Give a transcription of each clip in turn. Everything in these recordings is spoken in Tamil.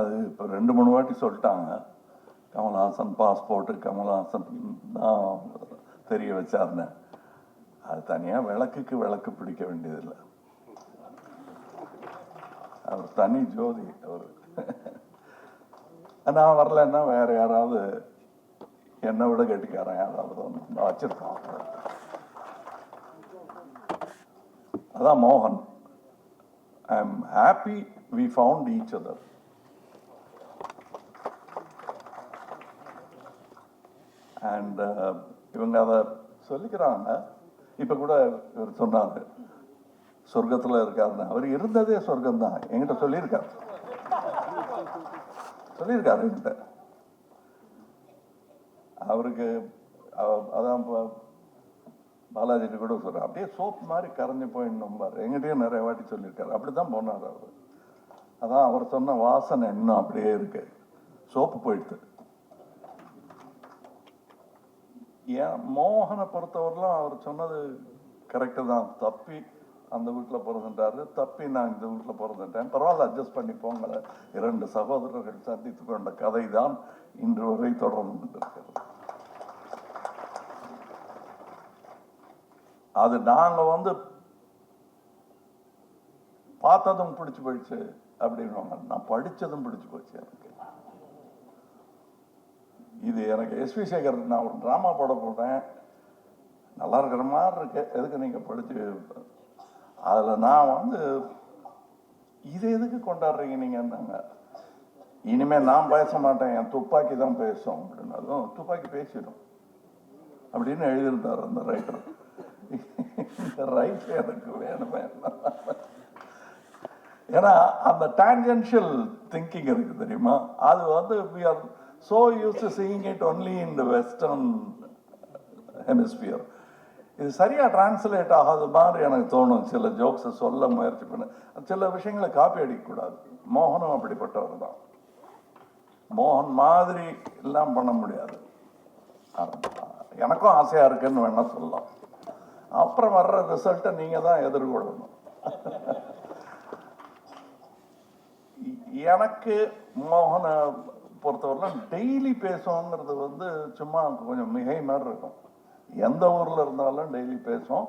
அது இப்போ ரெண்டு மூணு வாட்டி சொல்லிட்டாங்க. கமல்ஹாசன் பாஸ்போர்ட்டு கமல்ஹாசன் தான் தெரிய வச்சாருந்தேன் அது தனியாக விளக்குக்கு விளக்கு பிடிக்க வேண்டியதில்லை. அவர் தனி ஜோதி அவர். நான் வரலன்னா வேற யாராவது என்னை விட கெட்டிக்காரன் யாராவது வந்து வச்சிருக்கான் அதான் மோகன். I am happy we found each other and uh, இவங்க அதை சொல்லிக்கிறாங்க. இப்போ கூட இவர் சொன்னார். சொர்க்கத்தில் இருக்காருன்னு. அவர் இருந்ததே சொர்க்கம் தான் என்கிட்ட சொல்லியிருக்காரு. சொல்லியிருக்காரு என்கிட்ட. அவருக்கு அதான் பாலாஜிட்டு கூட சொல்கிறேன் அப்படியே சோப் மாதிரி கரைஞ்சு போயிடணும் பாரு எங்கிட்டயும் நிறைய வாட்டி சொல்லியிருக்காரு. அப்படி தான் போனார் அவர். அதான் அவர் சொன்ன வாசனை இன்னும் அப்படியே இருக்கு. சோப்பு போயிடுது. ஏன் மோகனை பொறுத்தவரையிலும் அவர் சொன்னது கரெக்டு தான். தப்பி அந்த வீட்டில் பிறந்துட்டாரு. தப்பி நான் இந்த வீட்டில் பிறந்துட்டேன். பரவாயில்ல அட்ஜஸ்ட் பண்ணி போங்கள. இரண்டு சகோதரர்கள் சந்தித்து கொண்ட கதை தான் இன்று வரை தொடர்ந்து கொண்டிருக்கிறது. அது நாங்கள் வந்து பார்த்ததும் பிடிச்சி போயிடுச்சு அப்படின்வாங்க நான் படிச்சதும் பிடிச்சி போச்சு எனக்கு. இது எனக்கு எஸ்வி சேகர் நான் ஒரு ட்ராமா போட போறேன். நல்லா இருக்கிற மாதிரி இருக்கு. எதுக்கு நீங்கள் படித்து அதில் நான் வந்து இது எதுக்கு கொண்டாடுறீங்க நீங்கன்னாங்க இனிமேல் நான் பேச மாட்டேன் என் துப்பாக்கி தான் பேசும் அப்படின்னதும் துப்பாக்கி பேசிடும் அப்படின்னு எழுதியிருந்தார் அந்த ரைட்டர் இந்த ரைட் எனக்கு வேணுமே. ஏன்னா அந்த டான்ஜென்ஷியல் திங்கிங் இருக்கு தெரியுமா? அது வந்து we are so used to seeing it only in the western hemisphere இது சரியா டிரான்ஸ்லேட் ஆகாத மாதிரி எனக்கு தோணும். சில ஜோக்ஸை சொல்ல முயற்சி பண்ண. சில விஷயங்களை காப்பி அடிக்கக்கூடாது. மோகனும் அப்படிப்பட்டவர் தான். மோகன் மாதிரி எல்லாம் பண்ண முடியாது. எனக்கும் ஆசையாக இருக்குன்னு வேணால் சொல்லலாம். அப்புறம் வர்ற ரிசல்ட்டை நீங்க தான் எதிர்கொள்ளணும். எனக்கு மோகனை பொறுத்தவரை டெய்லி பேசுவோங்கிறது வந்து சும்மா கொஞ்சம் மிகை மாதிரி இருக்கும். எந்த ஊரில் இருந்தாலும் டெய்லி பேசுவோம்.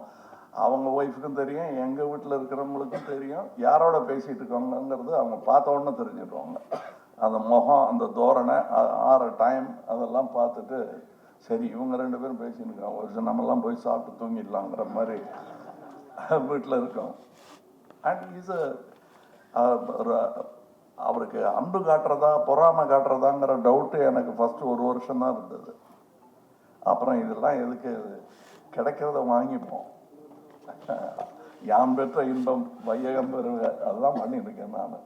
அவங்க ஒய்ஃபுக்கும் தெரியும் எங்கள் வீட்டில் இருக்கிறவங்களுக்கும் தெரியும். யாரோட பேசிகிட்டு இருக்காங்கங்கிறது அவங்க பார்த்த உடனே தெரிஞ்சிடுவாங்க அந்த முகம் அந்த தோரணை ஆற டைம் அதெல்லாம் பார்த்துட்டு சரி இவங்க ரெண்டு பேரும் பேசின்னு இருக்காங்க ஒரு சில நம்மெல்லாம் போய் சாப்பிட்டு தூங்கிடலாங்கிற மாதிரி வீட்டில் இருக்கோம். அண்ட் இஸ் அவருக்கு அன்பு காட்டுறதா பொறாமை காட்டுறதாங்கிற டவுட்டு எனக்கு ஃபஸ்ட்டு ஒரு வருஷம் தான் இருந்தது. அப்புறம் இதெல்லாம் எதுக்கு? கிடைக்கிறத வாங்கிப்போம். யான் பெற்ற இன்பம் வையகம் பெறுக. அதெல்லாம் பண்ணியிருக்கேன் நான்.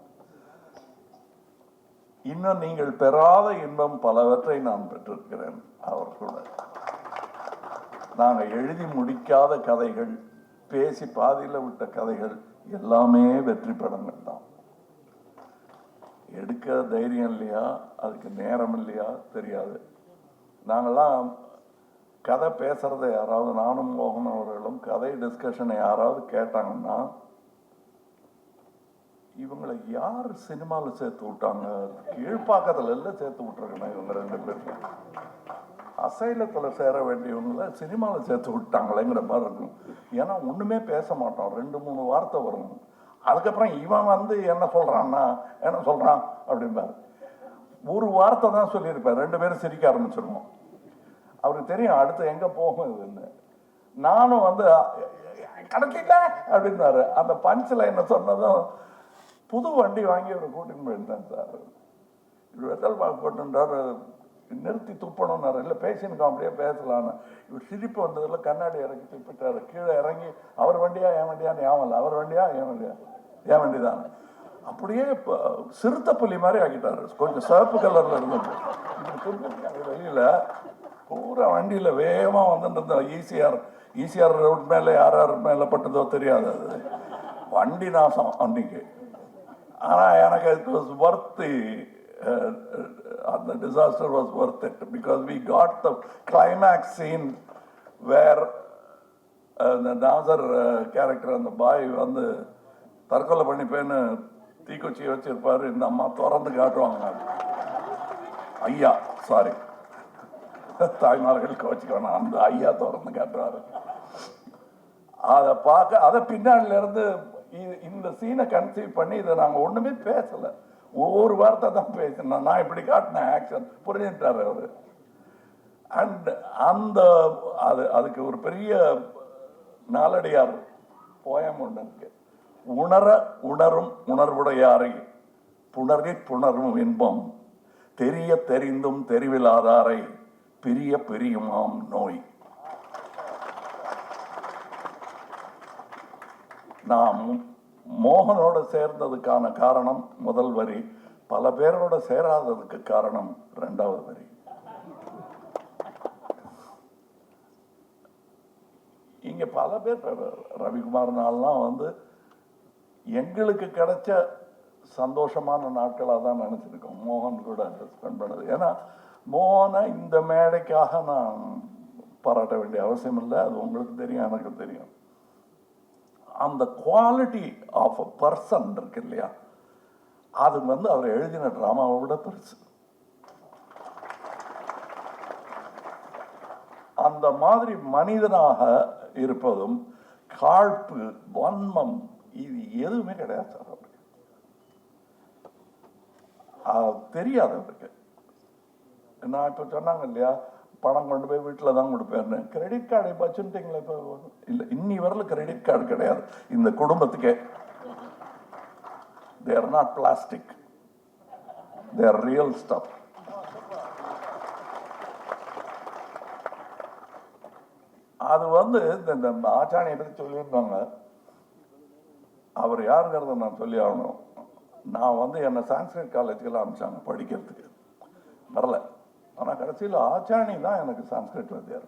இன்னும் நீங்கள் பெறாத இன்பம் பலவற்றை நான் பெற்றிருக்கிறேன் அவர் கூட. நாங்கள் எழுதி முடிக்காத கதைகள் பேசி பாதியில் விட்ட கதைகள் எல்லாமே வெற்றி படங்கள் தான். எடுக்க தைரியம் இல்லையா? அதுக்கு நேரம் இல்லையா? தெரியாது. நாங்கள்லாம் கதை பேசுறதை யாராவது நானும் மோகன் அவர்களும் கதை டிஸ்கஷனை யாராவது கேட்டாங்கன்னா இவங்களை யார் சினிமாவில் சேர்த்து விட்டாங்க? கீழ்ப்பாக்கத்தில் எல்லாம் சேர்த்து விட்டுருக்கணும் இவங்க ரெண்டு பேரும்? அசைலத்தில் சேர வேண்டியவங்கள சினிமாவில் சேர்த்து விட்டாங்களேங்கிற மாதிரி இருக்கும். ஏன்னா ஒன்றுமே பேச மாட்டோம். ரெண்டு மூணு வார்த்தை வரும். அதுக்கப்புறம் இவன் வந்து என்ன சொல்கிறான்னா என்ன சொல்கிறான் அப்படிம்பாரு. ஒரு வார்த்தை தான் சொல்லியிருப்பேன் ரெண்டு பேரும் சிரிக்க ஆரம்பிச்சிருவோம். அவருக்கு தெரியும் அடுத்து எங்கே போகும் இதுன்னு. நானும் வந்து கிடைக்கல அப்படின்னாரு. அந்த பஞ்சில் என்ன சொன்னதும் புது வண்டி வாங்கி அவர் கூட்டின்னு போயிருந்தேன் சார். இவர் வெத்தல் பாக்கு போட்டுன்றார். நிறுத்தி துப்பணும்னாரு. இல்லை பேசினுக்கோ அப்படியே பேசலான்னு இவர் சிரிப்பு வந்ததில் கண்ணாடி இறக்கி துப்பிட்டாரு. கீழே இறங்கி அவர் வண்டியா என் வண்டியான்னு ஏமல்ல அவர் வண்டியா என் வண்டியா? என் வண்டி தான். அப்படியே இப்போ சிறுத்தை புலி மாதிரி ஆக்கிட்டாரு. கொஞ்சம் சிவப்பு கலர்ல இருந்தது. வெளியில பூரா வண்டியில வேகமா வந்துட்டு இருந்தோம் ஈசிஆர். ஈசிஆர் ரோட் மேல யார் யார் மேல பட்டதோ தெரியாது அது. வண்டி நாசம் அன்னைக்கு. ஆனா எனக்கு இட் வாஸ் ஒர்த் அந்த disaster was worth it because we got the climax scene where அந்த நாசர் கேரக்டர் அந்த பாய் வந்து தற்கொலை பண்ணிப்பேன்னு தீக்குச்சியை வச்சிருப்பாரு. இந்த அம்மா திறந்து காட்டுவாங்க. ஐயா சாரி தாய்மார்கள் கோச்சிக்கணும் அந்த ஐயா திறந்து காட்டுவாரு. அதை பார்க்க அதை பின்னாடில இருந்து இந்த சீனை கன்சீவ் பண்ணி இதை நாங்கள் ஒண்ணுமே பேசலை. ஒவ்வொரு வார்த்தை தான் பேசினேன். நான் இப்படி காட்டினேன் ஆக்ஷன் புரிஞ்சுட்டார் அவர். அண்ட் அந்த அது அதுக்கு ஒரு பெரிய நாலடியார் போயம் ஒன்று இருக்கு. உணர உணரும் உணர்வுடையாரை புணரி புணரும் இன்பம். தெரிய தெரிந்தும் தெரிவிலாதாரை பிரிய பிரியுமாம் நோய். நாம் மோகனோட சேர்ந்ததுக்கான காரணம் முதல் வரி பல பேரோட சேராததுக்கு காரணம் ரெண்டாவது வரி. இங்க பல பேர் ரவிக்குமார்னாலாம் ரவிக்குமார் நாள்லாம் வந்து எங்களுக்கு கிடைச்ச சந்தோஷமான நாட்களாக தான் நினச்சிருக்கோம். மோகன் கூட ஸ்பெண்ட் பண்ணது. ஏன்னா மோகனை இந்த மேடைக்காக நான் பாராட்ட வேண்டிய அவசியம் இல்லை. அது உங்களுக்கு தெரியும் எனக்கு தெரியும். அந்த குவாலிட்டி ஆஃப் அ பர்சன் இருக்கு இல்லையா? அது வந்து அவர் எழுதின ட்ராமாவை விட பெருசு. அந்த மாதிரி மனிதனாக இருப்பதும் காழ்ப்பு வன்மம் இது எதுவுமே கிடையாது சார் அவருக்கு. தெரியாது அவருக்கு. நான் இப்போ சொன்னாங்க இல்லையா? பணம் கொண்டு போய் வீட்டில் தான் கொடுப்பேன் கிரெடிட் கார்டு இப்போ இப்போ இல்லை இன்னி வரல கிரெடிட் கார்டு கிடையாது. இந்த குடும்பத்துக்கே. They're not plastic they're real stuff அது வந்து இந்த இந்த ஆச்சாணியை பற்றி சொல்லியிருந்தாங்க. அவர் யாருங்கிறத நான் சொல்லி ஆகணும். நான் வந்து என்னை சான்ஸ்கிரிட் காலேஜுக்கெல்லாம் அனுப்பிச்சாங்க படிக்கிறதுக்கு. வரல. ஆனால் கடைசியில் ஆச்சாணி தான் எனக்கு சான்ஸ்கிரிட் வாத்தியார்.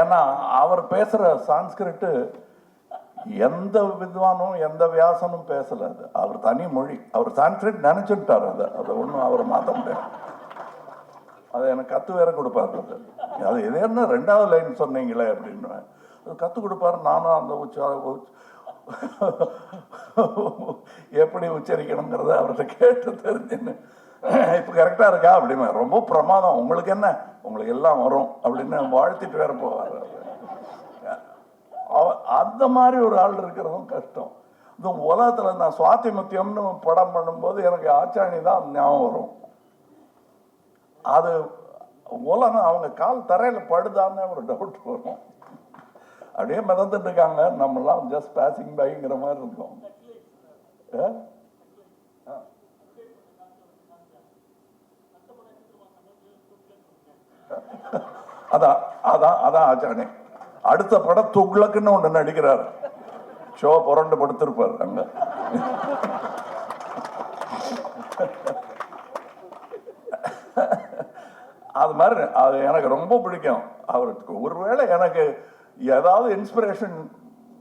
ஏன்னா அவர் பேசுகிற சான்ஸ்கிரிட்டு எந்த வித்வானும் எந்த வியாசனும் பேசல அது. அவர் தனி மொழி. அவர் சான்ஸ்கிரிட் நினைச்சுட்டார் அதை. அதை ஒன்றும் அவரை மாற்ற முடியாது. அதை எனக்கு கத்து வேற கொடுப்பார் அது. அது இது என்ன ரெண்டாவது லைன் சொன்னீங்களே அப்படின்னு அது கத்து கொடுப்பாரு. நானும் அந்த உச்சா எப்படி உச்சரிக்கணுங்கிறத அவர்கிட்ட கேட்டு தெரிஞ்சுன்னு இப்போ கரெக்டாக இருக்கா? அப்படிமா ரொம்ப பிரமாதம். உங்களுக்கு என்ன? உங்களுக்கு எல்லாம் வரும் அப்படின்னு வாழ்த்திட்டு வேற போவார் அவ- அந்த மாதிரி ஒரு ஆள் இருக்கிறதும் கஷ்டம். இந்த உலகத்தில் நான் சுவாத்தி முத்தியம்னு படம் பண்ணும்போது எனக்கு ஆச்சாணி தான் ஞாபகம் வரும். அது உலகம் அவங்க கால் தரையில் படுதான்னு ஒரு டவுட் வரும். அப்படியே மிதந்துட்டு இருக்காங்க. நம்மளாம் ஜஸ்ட் பேசிங் பைங்கிற மாதிரி இருக்கும். ஆ? அதான் அதான் அதான் ஆச்சானே அடுத்த படம் துக்ளக்குன்னு ஒன்று நடிக்கிறார். ஷோ புரண்டு படுத்திருப்பார் அங்க. அது மாதிரி அது எனக்கு ரொம்ப பிடிக்கும். அவருக்கு ஒருவேளை எனக்கு ஏதாவது இன்ஸ்பிரேஷன்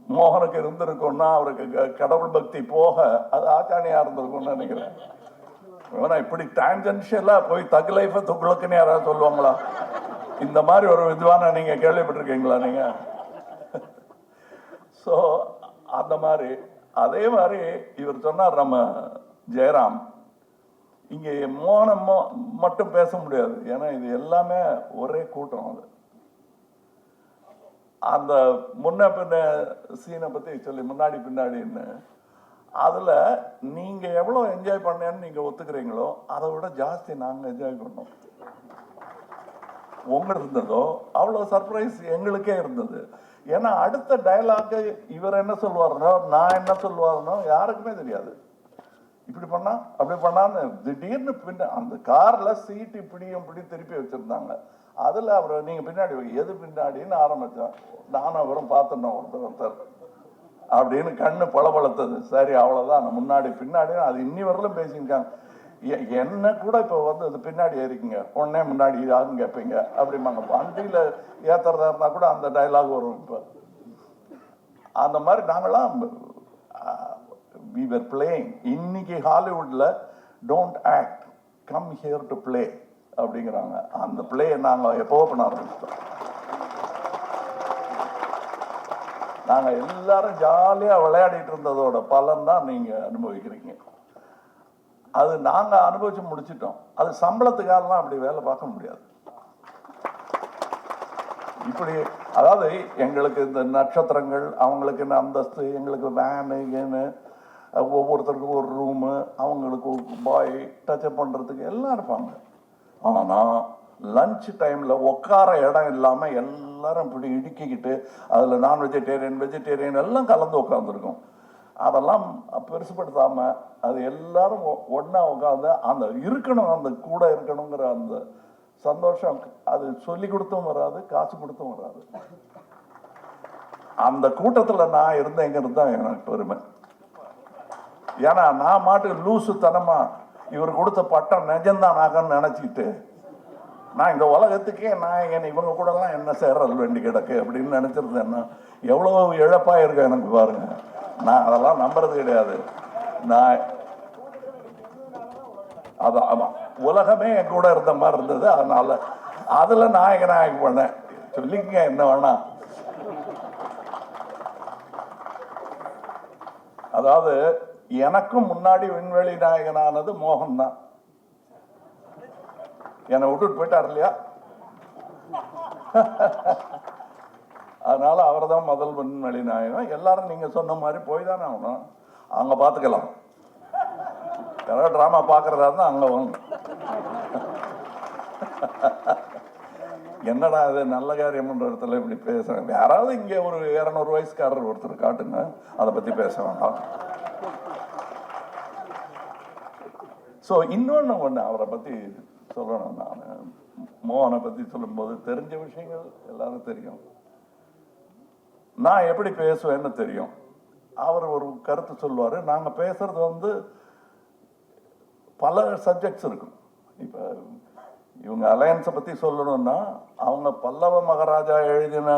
மோகனுக்கு இருந்திருக்கும்னா அவருக்கு க- கடவுள் பக்தி போக அது ஆச்சானியா இருந்திருக்கும்னு நினைக்கிறேன். ஆனா இப்படி டான்ஜென்ஷியலா போய் தக் லைஃப துக்குளுக்குன்னு யாராவது சொல்லுவாங்களா? இந்த மாதிரி ஒரு வித்வான நீங்க கேள்விப்பட்டிருக்கீங்களா நீங்க? ஸோ அந்த மாதிரி அதே மாதிரி இவர் சொன்னார் நம்ம ஜெயராம் இங்கே மோனம் மட்டும் பேச முடியாது. ஏன்னா இது எல்லாமே ஒரே கூட்டம் அது. அந்த முன்ன பின்ன சீனை பத்தி சொல்லி முன்னாடி பின்னாடின்னு அதுல நீங்க எவ்வளவு என்ஜாய் பண்ணேன்னு நீங்க ஒத்துக்கிறீங்களோ அதை விட ஜாஸ்தி நாங்க என்ஜாய் பண்ணோம். உங்களுக்கு இருந்ததோ அவ்வளோ சர்ப்ரைஸ் எங்களுக்கே இருந்தது. ஏன்னா அடுத்த டைலாக்கு இவர் என்ன சொல்லுவாருனோ நான் என்ன சொல்லுவாருனோ யாருக்குமே தெரியாது. இப்படி பண்ணா அப்படி பண்ணான்னு திடீர்னு பின்ன அந்த காரில் சீட்டு இப்படியும் இப்படி திருப்பி வச்சுருந்தாங்க. அதில் அவர் நீங்கள் பின்னாடி எது பின்னாடின்னு ஆரம்பிச்சோம் நானும் அவரும் பார்த்துட்டோம் ஒருத்தர் ஒருத்தர். அப்படின்னு கண்ணு பளபளத்தது. சரி அவ்வளோதான் முன்னாடி பின்னாடி அது இன்னி வரலும் பேசியிருக்காங்க. என்ன கூட இப்போ வந்து அது பின்னாடி ஏறிக்குங்க உடனே முன்னாடி யாருன்னு கேட்பீங்க அப்படிம்பாங்க. வண்டியில் ஏத்துறதா இருந்தால் கூட அந்த டயலாக் வரும் இப்போ. அந்த மாதிரி நாங்களாம் வி பிளேயிங் இன்னைக்கு ஹாலிவுட்ல don't act come here to play அப்படிங்கிறாங்க. அந்த பிளே நாங்கள் எப்போ பண்ண ஆரம்பிச்சிட்டோம். நாங்கள் எல்லாரும் ஜாலியாக விளையாடிட்டு இருந்ததோட பலன் தான் நீங்கள் அனுபவிக்கிறீங்க. அது நாங்கள் அனுபவிச்சு முடிச்சிட்டோம். அது சம்பளத்துக்காகலாம் அப்படி வேலை பார்க்க முடியாது. இப்படி அதாவது எங்களுக்கு இந்த நட்சத்திரங்கள் அவங்களுக்கு இந்த அந்தஸ்து எங்களுக்கு வேனு ஏனு ஒவ்வொருத்தருக்கும் ஒரு ரூமு அவங்களுக்கு பாய் டச்சப் பண்ணுறதுக்கு எல்லாம் இருப்பாங்க. ஆனால் லஞ்ச் டைமில் உட்கார இடம் இல்லாமல் எல்லாரும் இப்படி இடுக்கிக்கிட்டு அதில் நான் வெஜிடேரியன் வெஜிடேரியன் எல்லாம் கலந்து உட்காந்துருக்கும் அதெல்லாம் பெருசுப்படுத்தாமல் அது எல்லாரும் ஒன்றா உட்காந்து அந்த இருக்கணும் அந்த கூட இருக்கணுங்கிற அந்த சந்தோஷம் அது சொல்லி கொடுத்தும் வராது காசு கொடுத்தும் வராது. அந்த கூட்டத்தில் நான் இருந்தேங்கிறது தான் எனக்கு பெருமை. ஏன்னா நான் மாட்டுக்கு லூசு இவர் கொடுத்த பட்டம் நிஜம்தான் ஆகன்னு நினச்சிக்கிட்டு நான் இந்த உலகத்துக்கே நான் என் இவங்க கூடலாம் என்ன சேர்றது வேண்டி கிடக்கு அப்படின்னு நினச்சிருந்தேன்னா எவ்வளோ இழப்பாக இருக்கு எனக்கு பாருங்கள் நான் அதெல்லாம் நம்புறது கிடையாது. நான் அதான் ஆமா உலகமே என் கூட இருந்த மாதிரி இருந்தது அதனால அதுல நாயக நாயகம் பண்ணேன். சொல்லிக்க என்ன வேணா. அதாவது எனக்கும் முன்னாடி விண்வெளி நாயகனானது மோகன் தான் என்னை விட்டுட்டு போயிட்டார் இல்லையா? அதனால் அவர் தான் முதல் விண்வெளி நாயகம் எல்லாரும் நீங்கள் சொன்ன மாதிரி போய் தானே ஆகணும். அங்கே பார்த்துக்கலாம் யாராவது ட்ராமா பார்க்குறதா இருந்தால் அங்கே வாங்க. என்னடா இது நல்ல காரியம்ன்ற இடத்துல இப்படி பேசுகிறாங்க யாராவது இங்கே ஒரு இரநூறு வயசுக்காரர் ஒருத்தர் காட்டுங்க. அதை பற்றி பேச வேண்டாம். ஸோ இன்னொன்று ஒன்று அவரை பற்றி சொல்லணும். நான் மோகனை பற்றி சொல்லும்போது தெரிஞ்ச விஷயங்கள் எல்லாரும் தெரியும். நான் எப்படி பேசுவேன்னு தெரியும். அவர் ஒரு கருத்து சொல்லுவார். நாங்கள் பேசுறது வந்து பல சப்ஜெக்ட்ஸ் இருக்கும். இப்போ இவங்க அலையன்ஸை பற்றி சொல்லணும்னா அவங்க பல்லவ மகாராஜா எழுதின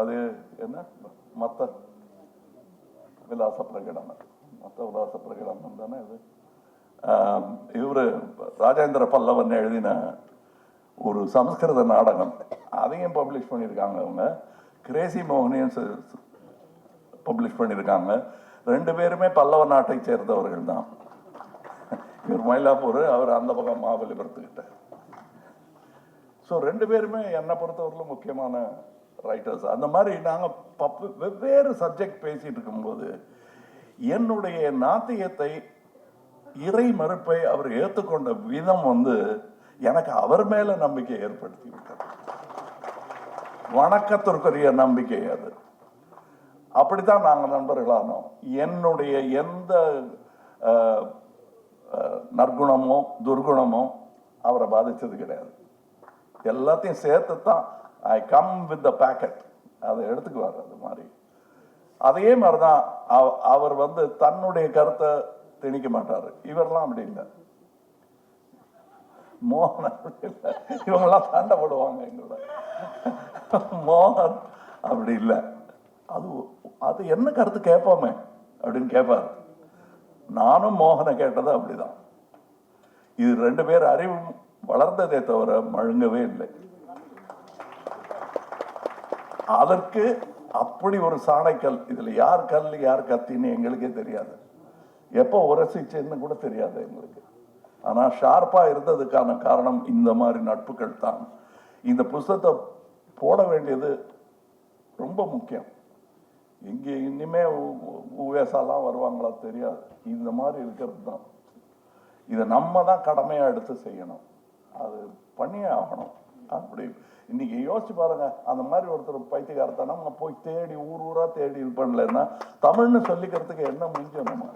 அது என்ன? மத்த விலாச பிரகடனம் மத்த விலாச பிரகடனம் தானே இது? இவர் ராஜேந்திர பல்லவன் எழுதின ஒரு சமஸ்கிருத நாடகம். அதையும் பப்ளிஷ் பண்ணியிருக்காங்க அவங்க. கிரேசி மோகனையும் பப்ளிஷ் பண்ணியிருக்காங்க. ரெண்டு பேருமே பல்லவ நாட்டை சேர்ந்தவர்கள் தான். இவர் மயிலாப்பூர் அவர் அந்த பக்கம் மாபலிபுரத்துக்கிட்ட ஸோ ரெண்டு பேருமே என்னை பொறுத்தவரையிலும் முக்கியமான ரைட்டர்ஸ் அந்த மாதிரி நாங்கள் பப்பு வெவ்வேறு சப்ஜெக்ட் பேசிகிட்டு இருக்கும்போது என்னுடைய நாத்தியத்தை இறை மறுப்பை அவர் ஏற்றுக்கொண்ட விதம் வந்து எனக்கு அவர் மேலே நம்பிக்கை ஏற்படுத்தி விட்டார் வணக்கத்திற்குரிய நம்பிக்கை அது. அப்படித்தான் நாங்கள் நண்பர்களானோம் என்னுடைய எந்த நற்குணமோ துர்குணமோ அவரை பாதிச்சது கிடையாது. எல்லாத்தையும் சேர்த்து தான் I come with the packet அதை எடுத்துக்குவார் அது மாதிரி. அதே மாதிரி தான் அவ- அவர் வந்து தன்னுடைய கருத்தை திணிக்க மாட்டார். இவரெல்லாம் அப்படி இல்லை. மோகன் அப்படி இல்லை. இவங்கெல்லாம் சண்டை போடுவாங்க எங்களோட. மோகன் அப்படி இல்லை. அது அது என்ன கருத்து கேட்போமே? அப்படின்னு கேட்பார். நானும் மோகனை கேட்டது அப்படிதான். இது ரெண்டு பேர் அறிவு வளர்ந்ததே தவிர மழுங்கவே இல்லை. அதற்கு அப்படி ஒரு சாணைக்கல் இதுல யார் கல் யார் கத்தின்னு எங்களுக்கே தெரியாது. எப்போ உரசிச்சுன்னு கூட தெரியாது எங்களுக்கு. ஆனா ஷார்ப்பா இருந்ததுக்கான காரணம் இந்த மாதிரி நட்புகள் தான். இந்த புஸ்தகத்தை போட வேண்டியது ரொம்ப முக்கியம். இங்கே இனிமே உவேசாலாம் வருவாங்களா தெரியாது. இந்த மாதிரி இருக்கிறது தான். இதை நம்ம தான் கடமையாக எடுத்து செய்யணும். அது பண்ணியே ஆகணும். அப்படி இன்னைக்கு யோசிச்சு பாருங்க. அந்த மாதிரி ஒருத்தர் பைத்தியக்காரத்தனம் நம்ம போய் தேடி ஊர் ஊரா தேடி இது பண்ணலன்னா தமிழ்னு சொல்லிக்கிறதுக்கு என்ன முடிஞ்சோம் நம்ம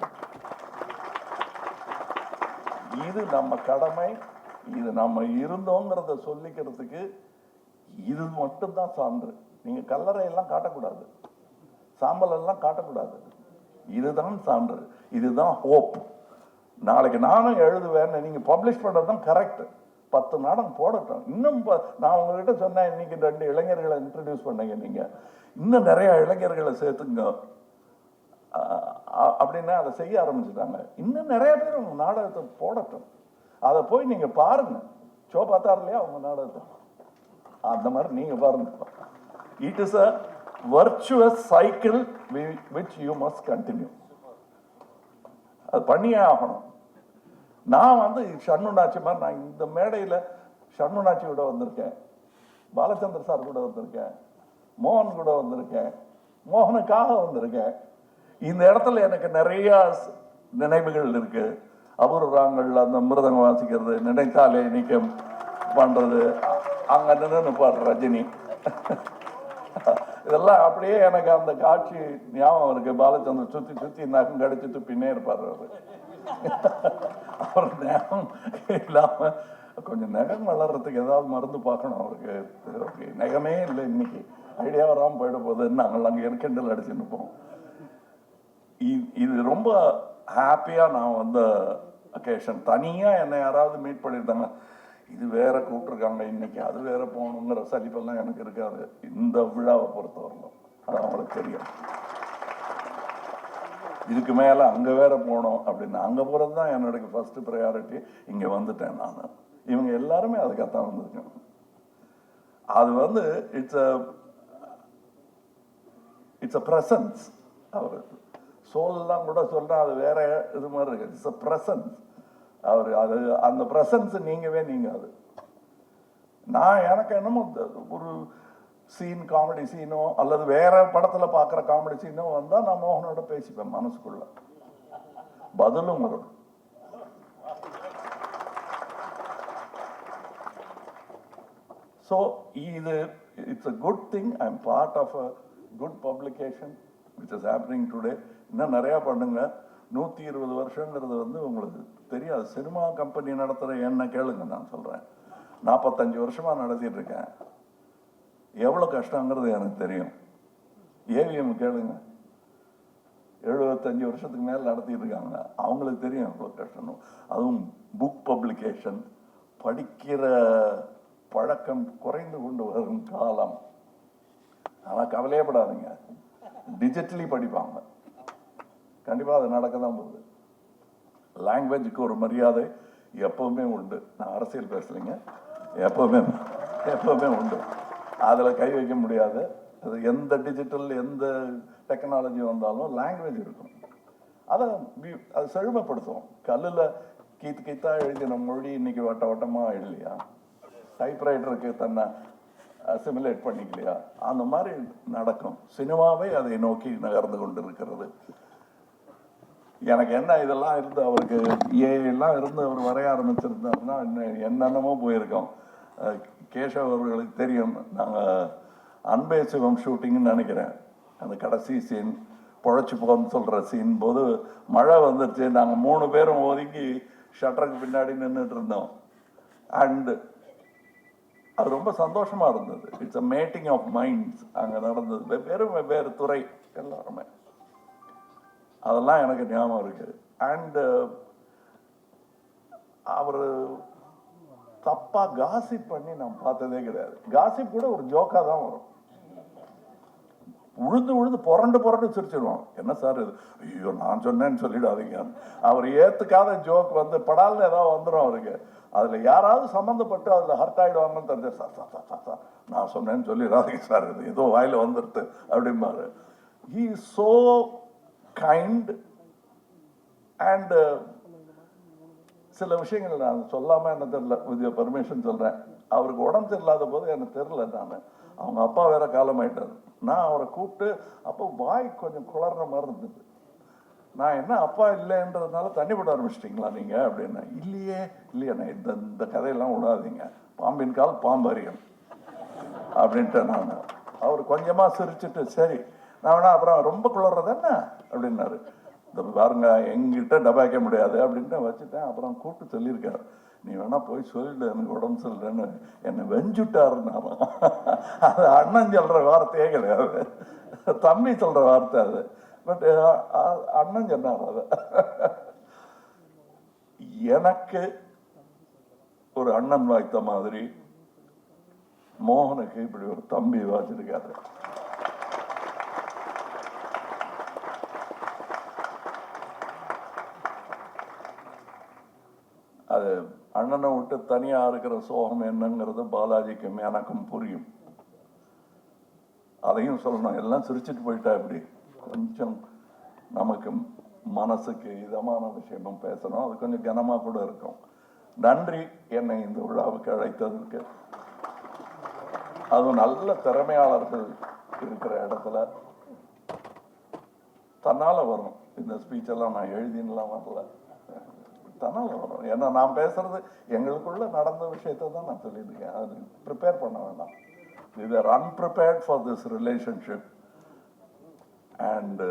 இது நம்ம கடமை. இது நம்ம இருந்தோங்கிறத சொல்லிக்கிறதுக்கு இது மட்டும்தான் சான்று. நீங்க கல்லறை எல்லாம் காட்டக்கூடாது. சாம்பல் எல்லாம் காட்டக்கூடாது. இதுதான் சான்று. இதுதான் ஹோப். நாளைக்கு நானும் எழுதுவேன்னு நீங்க பப்ளிஷ் பண்ணுறது தான் கரெக்ட். பத்து நாடகம் போடட்டும். இன்னும் ப- நான் உங்ககிட்ட சொன்னேன் இன்னைக்கு ரெண்டு இளைஞர்களை இன்ட்ரடியூஸ் பண்ணீங்க நீங்க. இன்னும் நிறைய இளைஞர்களை சேர்த்துங்க. அப்படின்னா அதை செய்ய ஆரம்பிச்சுட்டாங்க. இன்னும் நிறைய பேர் உங்க நாடகத்தை போடட்டும். அதை போய் நீங்க பாருங்க. ஷோ பார்த்தாரு இல்லையா உங்க நாடகத்தை? அந்த மாதிரி நீங்க பாருங்க. It is a virtuous cycle which you must continue அது பண்ணியே ஆகணும். நான் வந்து ஷண்முனாச்சி மாதிரி நான் இந்த மேடையில் ஷண்முனாச்சி கூட வந்திருக்கேன். பாலச்சந்திர சார் கூட வந்திருக்கேன். மோகன் கூட வந்திருக்கேன். மோகனுக்காக வந்திருக்கேன். இந்த இடத்துல எனக்கு நிறைய நினைவுகள் இருக்கு. அபூர்வங்கள் அந்த மிருதங்க வாசிக்கிறது நினைத்தாலே நிக்கம் பண்ணுறது அங்க நின்று பாரு ரஜினி. இதெல்லாம் அப்படியே எனக்கு அந்த காட்சி ஞாபகம் இருக்கு. பாலச்சந்திரன் சுத்தி சுத்தி நகம் கடிச்சிட்டு பின்னே இருப்பாரு அவரு. அவர் நேரம் இல்லாம கொஞ்சம் நகம் வளர்றதுக்கு ஏதாவது மருந்து பார்க்கணும் அவருக்கு. ஓகே. நகமே இல்லை இன்னைக்கு. ஐடியா வராம போயிட போகுது. நாங்கள் அங்கே கிண்டல் அடிச்சு நிற்போம் இது ரொம்ப ஹாப்பியா நான் வந்த அக்கேஷன் தனியா என்னை யாராவது மீட் பண்ணியிருந்தாங்க. இது வேற கூப்பிட்டுருக்காங்க இன்னைக்கு. அது வேற போகணுங்கிற சலிப்பெல்லாம் எனக்கு இருக்காது. இந்த விழாவை பொறுத்தவரைக்கும் அது அவங்களுக்கு தெரியும். இதுக்கு மேல அங்க வேற போனோம் அப்படின்னு. அங்க போறது தான் என்னோட ஃபர்ஸ்ட் ப்ரையாரிட்டி இங்க வந்துட்டேன் நான். இவங்க எல்லாருமே அதுக்காகத்தான் வந்திருக்கேன் அது வந்து it's a it's a presence அவர் சோல்லாம் கூட சொல்கிறேன் அது வேற இது மாதிரி இருக்கு. இட்ஸ் அ பிரசன்ஸ் அவர் அது அந்த ப்ரெசன்ஸ் நீங்கவே நீங்கள் அது. நான் எனக்கு என்னமோ ஒரு சீன் காமெடி சீனோ அல்லது வேற படத்தில் பார்க்குற காமெடி சீனோ வந்தால் நான் மோகனோட பேசிப்பேன் மனசுக்குள்ள. பதிலும் வரும். ஸோ இது it's a good thing I am part of a good publication which is happening today இன்னும் நிறையா பண்ணுங்க. நூற்றி இருபது வருஷங்கிறது வந்து உங்களுக்கு தெரியாது. சினிமா கம்பெனி நடத்துகிற என்ன கேளுங்க நான் சொல்கிறேன் நாற்பத்தஞ்சு வருஷமாக நடத்திட்டு இருக்கேன். எவ்வளோ கஷ்டங்கிறது எனக்கு தெரியும். ஏவிஎம் கேளுங்க. எழுபத்தஞ்சு வருஷத்துக்கு மேலே நடத்திட்டு இருக்காங்க. அவங்களுக்கு தெரியும் எவ்வளோ கஷ்டம் அதுவும் புக் பப்ளிகேஷன் படிக்கிற பழக்கம் குறைந்து கொண்டு வரும் காலம். ஆனால் கவலையப்படாதீங்க டிஜிட்டலி படிப்பாங்க. கண்டிப்பாக அது நடக்க தான் போகுது. லாங்குவேஜுக்கு ஒரு மரியாதை எப்பவுமே உண்டு. நான் அரசியல் பேசலைங்க. எப்பவுமே எப்பவுமே உண்டு. அதில் கை வைக்க முடியாது. அது எந்த டிஜிட்டல் எந்த டெக்னாலஜி வந்தாலும் லாங்குவேஜ் இருக்கும். அதை அது செழுமைப்படுத்தும் கல்லில் கீத்து கீத்தா எழுதின மொழி இன்னைக்கு வட்ட வட்டமாக இல்லையா டைப்ரைட்டருக்கு தன்னை அசிமுலேட் பண்ணிக்கலையா? அந்த மாதிரி நடக்கும். சினிமாவே அதை நோக்கி நகர்ந்து கொண்டு இருக்கிறது எனக்கு என்ன இதெல்லாம் இருந்து அவருக்கு ஏ எல்லாம் இருந்து அவர் வரைய ஆரம்பிச்சிருந்தாருன்னா இன்னும் என்னென்னமோ போயிருக்கோம். கேஷவ் அவர்களுக்கு தெரியும். நாங்கள் அன்பே சிவம் ஷூட்டிங்னு நினைக்கிறேன். அந்த கடைசி சீன் பொழைச்சி போகணும்னு சொல்கிற சீன் போது மழை வந்துருச்சு. நாங்கள் மூணு பேரும் ஒதுங்கி ஷட்டருக்கு பின்னாடி நின்றுட்டு இருந்தோம். அண்டு அது ரொம்ப சந்தோஷமாக இருந்தது. It's a meeting of minds அங்கே நடந்தது. வெவ்வேறு வெவ்வேறு துறை எல்லாருமே. அதெல்லாம் எனக்கு ஞாபகம் இருக்குது. அண்டு uh, அவர் தப்பாக காசிப் பண்ணி நான் பார்த்ததே கிடையாது. காசிப் கூட ஒரு ஜோக்காக தான் வரும். உழுந்து உழுந்து புரண்டு புரண்டு சிரிச்சிருவோம் என்ன சார் இது? ஐயோ நான் சொன்னேன்னு சொல்லிடாதீங்க. அவர் ஏற்றுக்காத ஜோக் வந்து படால்னு ஏதாவது வந்துடும் அவருக்கு. அதில் யாராவது சம்மந்தப்பட்டு அதில் ஹர்ட் ஆகிடுவாங்கன்னு தெரிஞ்ச sir sir sir sir sir நான் சொன்னேன்னு சொல்லிடாதீங்க சார் இது ஏதோ வாயில் வந்துடுது அப்படிம்பாரு. He so kind and uh, சில விஷயங்கள் நான் சொல்லாம என்ன தெரியல வித் பர்மிஷன் சொல்றேன். அவருக்கு உடம்பு சரியில்லாத போது எனக்கு தெரியல நான். அவங்க அப்பா வேற காலமாயிட்டாரு. நான் அவரை கூப்பிட்டு அப்போ வாய் கொஞ்சம் குளர்ற மாதிரி இருந்தது. நான் என்ன அப்பா இல்லைன்றதுனால தண்ணி போட ஆரம்பிச்சிட்டிங்களா நீங்க? அப்படின்னா. இல்லையே இல்லையே நான் இந்த இந்த கதையெல்லாம் விடாதீங்க. பாம்பின் கால் பாம்பறியும். அப்படின்ட்டு நான். அவர் கொஞ்சமா சிரிச்சுட்டு சரி நான் வேணா அப்புறம் ரொம்ப குளர்றது என்ன? அப்படின்னாரு. இந்த பாருங்க எங்கிட்ட டபாய்க்க முடியாது அப்படின்ட்டு வச்சுட்டேன். அப்புறம் கூப்பிட்டு சொல்லியிருக்காரு. நீ வேணா போய் சொல்லிடு எனக்கு உடம்பு சரியில்லைன்னு. என்னை வெஞ்சுட்டாரு அது அண்ணன் சொல்ற வார்த்தையே கிடையாது. தம்பி சொல்ற வார்த்தை அது. பட் அண்ணன் சொன்னார் அது. எனக்கு ஒரு அண்ணன் வாய்த்த மாதிரி மோகனுக்கு இப்படி ஒரு தம்பி வாய்ச்சிருக்காரு அது அண்ணனை விட்டு தனியாக இருக்கிற சோகம் என்னங்கிறது பாலாஜிக்கும் எனக்கும் புரியும். அதையும் சொல்லணும். எல்லாம் சிரிச்சிட்டு போயிட்டா இப்படி கொஞ்சம் நமக்கு மனசுக்கு இதமான விஷயமும் பேசணும். அது கொஞ்சம் கனமாக கூட இருக்கும். நன்றி. என்னை இந்த விழாவுக்கு அழைத்ததற்கு. அதுவும் நல்ல திறமையாளர்கள் இருக்கிற இடத்துல தன்னால் வரும். இந்த ஸ்பீச்செல்லாம் நான் எழுதின்லாம் வரல. தானே வரும். ஏன்னா நான் பேசுறது எங்களுக்குள்ள நடந்த விஷயத்தை தான் நான் சொல்லியிருக்கேன். அது ப்ரிப்பேர் பண்ண வேண்டாம். இது are unprepared for this relationship and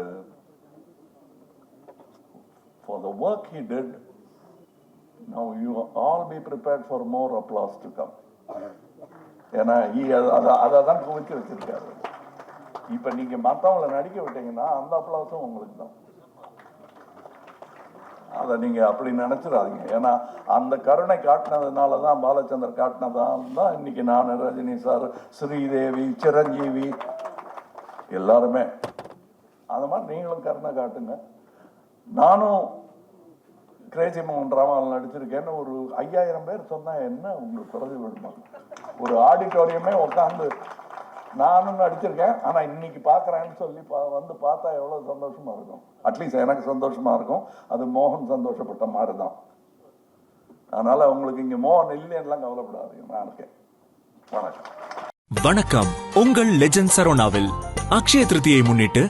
for for the work he did now you all be prepared for more applause to come. ஏன்னா அதை அதை தான் குவிக்க வச்சிருக்காரு. இப்போ நீங்கள் மற்றவங்களை நடிக்க விட்டீங்கன்னா அந்த அப்ளாஸும் உங்களுக்கு தான். அதை நீங்கள் அப்படி நினச்சிடாதீங்க. ஏன்னா அந்த கருணை காட்டினதுனால தான் பாலச்சந்தர் காட்டினதான் தான் இன்னைக்கு நான் ரஜினி சார் ஸ்ரீதேவி சிரஞ்சீவி எல்லாருமே. அந்த மாதிரி நீங்களும் கருணை காட்டுங்க. நானும் கிரேசி மோகன் ட்ராமாவில் நடிச்சிருக்கேன்னு ஒரு ஐயாயிரம் பேர் சொன்னால் என்ன உங்களுக்கு குறைஞ்சி விடுமா ஒரு ஆடிட்டோரியமே உட்காந்து நானும் நடிச்சிருக்கேன். ஆனால் இன்னைக்கு பார்க்குறேன்னு சொல்லி பா- வந்து பார்த்தா எவ்வளோ சந்தோஷமாக இருக்கும். அட்லீஸ்ட் எனக்கு சந்தோஷமாக இருக்கும். அது மோகன் சந்தோஷப்பட்ட மாதிரி தான் அதனால் உங்களுக்கு இங்கே மோகன் இல்லைன்னுலாம் கவலைப்படாதீங்க. நான் இருக்கேன். வணக்கம். வணக்கம். உங்கள் லெஜண்ட் சரோனாவில் அக்ஷய திருதியை முன்னிட்டு